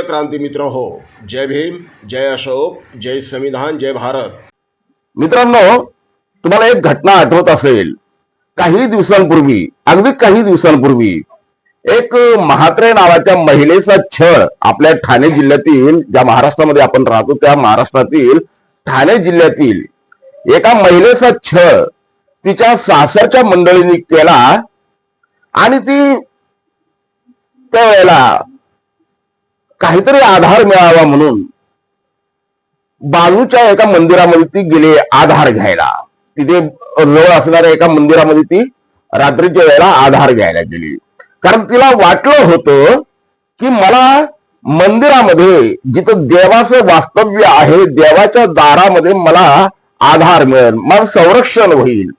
प्रिय क्रांती मित्र हो जय भीम जय अशोक जय संविधान जय भारत. मित्रांनो तुम्हाला एक घटना आठवत असेल. काही दिवसांपूर्वी अगदी काही दिवसांपूर्वी एक महात्रे नावाच्या महिलेचा छळ आपल्या ठाणे जिल्ह्यातील ज्या महाराष्ट्रामध्ये आपण राहतो त्या महाराष्ट्रातील ठाणे जिल्ह्यातील एका महिलेचा छळ तिच्या सासरच्या मंडळींनी केला आणि ती त्यावेळेला काहीतरी आधार मिळावा म्हणून बाजूच्या एका मंदिरामध्ये ती गेली आधार घ्यायला. तिथे जवळ असणाऱ्या एका मंदिरामध्ये ती रात्रीच्या वेळेला आधार घ्यायला गेली. कारण तिला वाटलं होतं की मला मंदिरामध्ये जिथं देवाचं वास्तव्य आहे देवाच्या दारामध्ये मला आधार मिळेल मला संरक्षण होईल.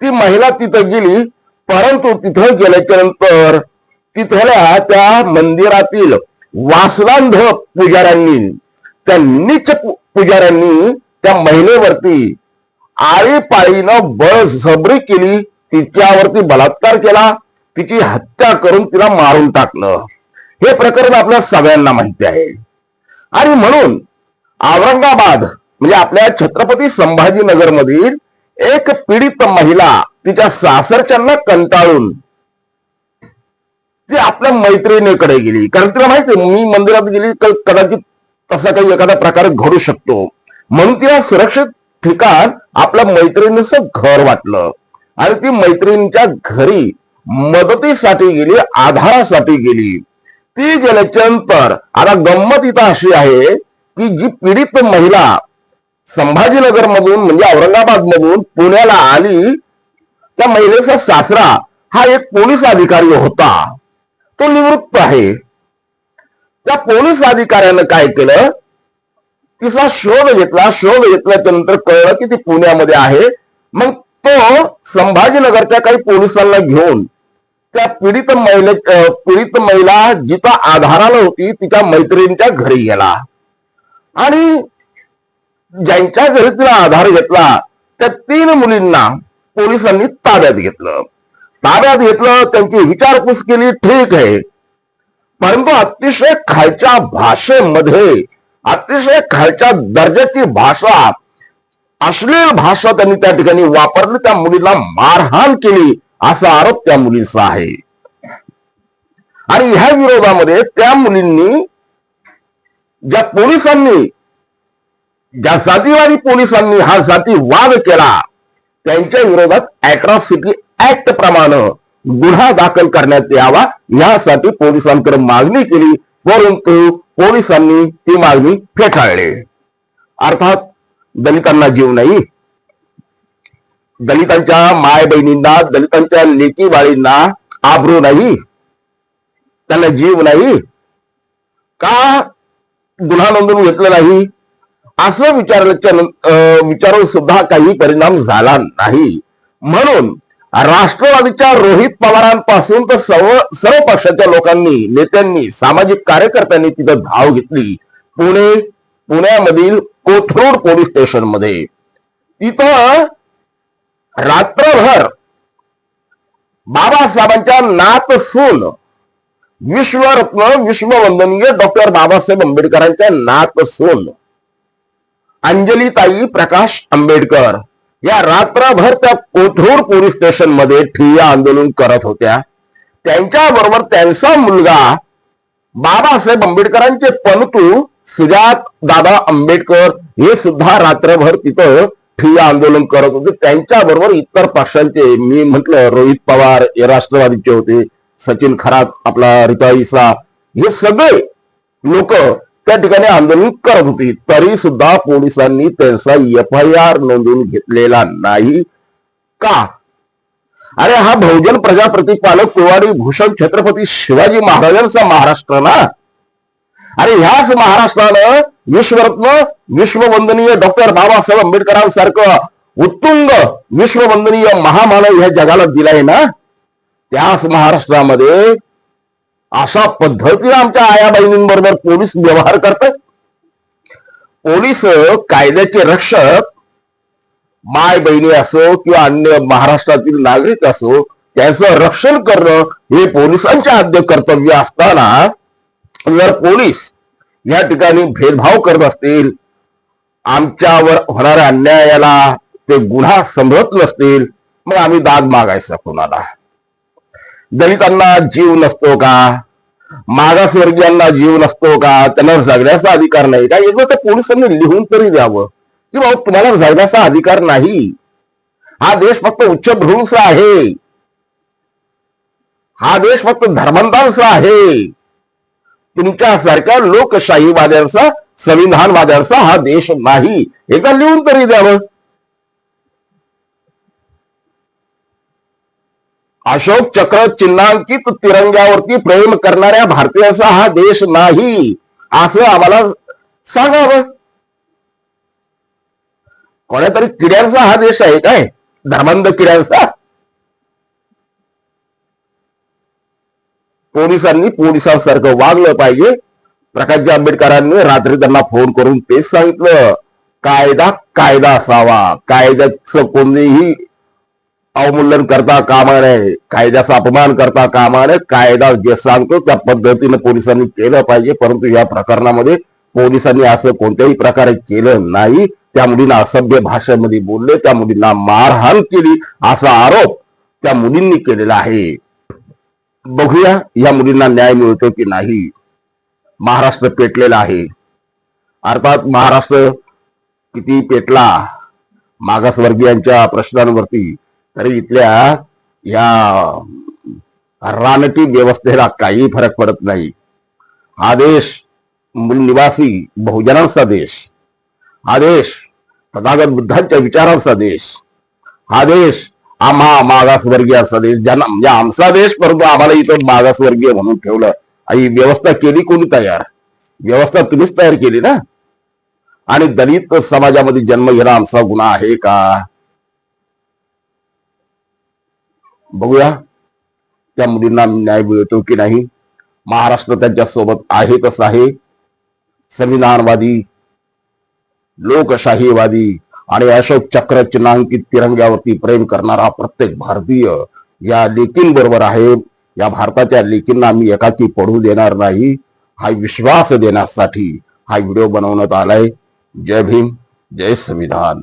ती महिला तिथं गेली परंतु तिथं गेल्याच्यानंतर तिथल्या त्या मंदिरातील वासवांध पुजाऱ्यांनी त्या नीच पुजाऱ्यांनी त्या महिलेवरती आळीपाळीनं बळजबरी केली तिच्यावरती बलात्कार केला तिची हत्या करून तिला मारून टाकलं. हे प्रकरण आपल्या सगळ्यांना माहिती आहे. आणि म्हणून औरंगाबाद म्हणजे आपल्या छत्रपती संभाजीनगर मधील एक पीडित महिला तिच्या सासरच्यांना कंटाळून ती आपल्या मैत्रिणीकडे गेली. कारण तिला माहिती मी मंदिरात गेली तर कदाचित तसा काही एखादा प्रकार घडू शकतो. म्हणून तिला सुरक्षित ठिकाण आपल्या मैत्रिणीचं घर वाटलं. आणि ती मैत्रिणीच्या घरी मदतीसाठी गेली आधारासाठी गेली. ती गेल्याच्यानंतर आता गंमत इथं अशी आहे की जी पीडित महिला संभाजीनगर मधून म्हणजे औरंगाबाद मधून पुण्याला आली त्या महिलेचा सासरा हा एक पोलीस अधिकारी होता. तो निवृत्त आहे. त्या पोलीस अधिकाऱ्यानं काय केलं? तिचा शोध घेतला. शोध घेतल्याच्यानंतर कळलं की ती पुण्यामध्ये आहे. मग तो संभाजीनगरच्या काही पोलिसांना घेऊन त्या पीडित महिले पीडित महिला जिथं आधाराला होती तिच्या मैत्रिणीच्या घरी गेला. आणि ज्यांच्या घरी तिला आधार घेतला त्या तीन मुलींना पोलिसांनी ताब्यात घेतलं. ताब्यात घेतलं त्यांची विचारपूस केली ठीक आहे. परंतु अतिशय खालच्या भाषेमध्ये अतिशय खालच्या दर्जाची भाषा अश्लील भाषा त्यांनी त्या ठिकाणी वापरली त्या मुलीला मारहाण केली असा आरोप त्या मुलीचा आहे. आणि ह्या विरोधामध्ये त्या मुलींनी ज्या पोलिसांनी ज्या जातीवादी पोलिसांनी हा जातीवाद केला त्यांच्या विरोधात अॅट्रॉसिटी ऍक्ट प्रमाणे गुन्हा दाखल करण्यात यावा. यासाठी पोलिसांकडे मागणी केली परंतु पोलिसांनी ती मागणी फेटाळली. अर्थात दलितांना जीव नाही. दलितांच्या माय बहिणींना दलितांच्या लेकी बाळींना आबरू नाही. त्यांना जीव नाही. का गुन्हा नोंदवून घेतलं नाही? असं विचारल्याच्या अं, विचारून सुद्धा काही परिणाम झाला नाही. म्हणून राष्ट्रवादीच्या रोहित पवारांपासून तर सर्व सर्व पक्षाच्या लोकांनी नेत्यांनी सामाजिक कार्यकर्त्यांनी तिथं धाव घेतली. पुणे पुण्यामधील कोथरूड पोलीस स्टेशनमध्ये तिथं रात्रभर बाबासाहेबांच्या नात सून विश्वरत्न विश्ववंदनीय डॉक्टर बाबासाहेब आंबेडकरांच्या नात सून अंजलीताई प्रकाश आंबेडकर या रात्रभर त्या कोथरूड पोलीस स्टेशनमध्ये ठिय्या आंदोलन करत होत्या. त्यांच्या बरोबर त्यांचा मुलगा बाबासाहेब आंबेडकरांचे पणतू सुजात दादा आंबेडकर हे सुद्धा रात्रभर तिथं ठिय्या आंदोलन करत होते. त्यांच्या बरोबर इतर पक्षांचे मी म्हटलं रोहित पवार हे राष्ट्रवादीचे होते सचिन खरात आपला रिताईसा हे सगळे लोक त्या ठिकाणी आंदोलन करत होती. तरी सुद्धा पोलिसांनी त्यांचा एफ आय आर नोंदवून घेतलेला नाही का? अरे हा बहुजन प्रजा प्रतिपालक कुवारी भूषण छत्रपती शिवाजी महाराजांचा महाराष्ट्र ना? अरे ह्याच महाराष्ट्रानं विश्वरत्न विश्ववंदनीय डॉक्टर बाबासाहेब आंबेडकरांसारखं उत्तुंग विश्ववंदनीय महामानव ह्या जगाला दिलाय ना? त्याच महाराष्ट्रामध्ये अशा पद्धतीने आमच्या आया बहिणींबरोबर पोलीस व्यवहार करतात पोलीस कायद्याचे रक्षक माय बहिणी असो किंवा अन्य महाराष्ट्रातील नागरिक असो त्यांचं रक्षण करणं हे पोलिसांचे आद्य कर्तव्य असताना जर पोलीस या ठिकाणी भेदभाव करत असतील आमच्यावर होणाऱ्या अन्यायाला ते गुन्हा समजत नसतील मग आम्ही दाद मागायचा कोणाला? दलितांना जीव नसतो का? मागासवर्गीयांना जीव नसतो का? त्यांना जगण्याचा अधिकार नाही का? एकदा त्या पोलिसांनी लिहून तरी द्यावं. की भाऊ तुम्हाला जगण्याचा अधिकार नाही. हा देश फक्त उच्चभ्रूंचा आहे. हा देश फक्त धर्मांतांचा आहे. तुमच्यासारख्या लोकशाहीवाद्यांचा संविधानवाद्यांचा हा देश नाही. एकदा लिहून तरी द्यावं? अशोक चक्र चिन्हांकित तिरंग्यावरती प्रेम करणाऱ्या भारतीयांचा हा देश नाही. असं आम्हाला सांगावं. कोणातरी किड्यांचा हा देश आहे काय? धर्मांध किड्यांचा? पोलिसांनी पोलिसांसारखं वागलं पाहिजे. प्रकाशजी आंबेडकरांनी रात्री त्यांना फोन करून तेच सांगितलं. कायदा कायदा असावा. कायद्याचं कोणीही अवमूल्यन करता कामा नये कायद्याचा अपमान करता कामा नये कायदा जे सांगतो त्या पद्धतीने पोलिसांनी केलं पाहिजे परंतु या प्रकरणामध्ये पोलिसांनी असं कोणत्याही प्रकारे केलं नाही. त्या मुलींना असभ्य भाषेमध्ये बोलले त्या मुलींना मारहाण केली असा आरोप त्या मुलींनी केलेला आहे. बघूया या मुलींना न्याय मिळतो की नाही. महाराष्ट्र पेटलेला आहे. अर्थात महाराष्ट्र किती पेटला? मागासवर्गीयांच्या प्रश्नांवरती. तर इथल्या या रानटी व्यवस्थेला काही फरक पडत नाही. हा देश मूल निवासी बहुजनांचा देश. हा देश तथागत बुद्धांच्या विचारांचा देश. हा देश आम्हा मागासवर्गीयांचा देश. ज्यांना म्हणजे आमचा देश परंतु आम्हाला इथं मागासवर्गीय म्हणून ठेवलं. ही व्यवस्था केली कोणी तयार? व्यवस्था तुम्हीच तयार केली ना? आणि दलित समाजामध्ये जन्म घेणं आमचा गुन्हा आहे का? बघूया. त्या मुलींना न्याय मिळतो की नाही? महाराष्ट्र त्यांच्यासोबत आहे. कसं आहे संविधानवादी लोकशाहीवादी आणि अशोक चक्र चिन्हांकित तिरंग्यावरती प्रेम करणारा प्रत्येक भारतीय या लेकींबरोबर आहे. या भारताच्या लेकींना मी एकाकी पडू देणार नाही. हा विश्वास देण्यासाठी हा व्हिडिओ बनवण्यात आलाय. जय भीम जय संविधान.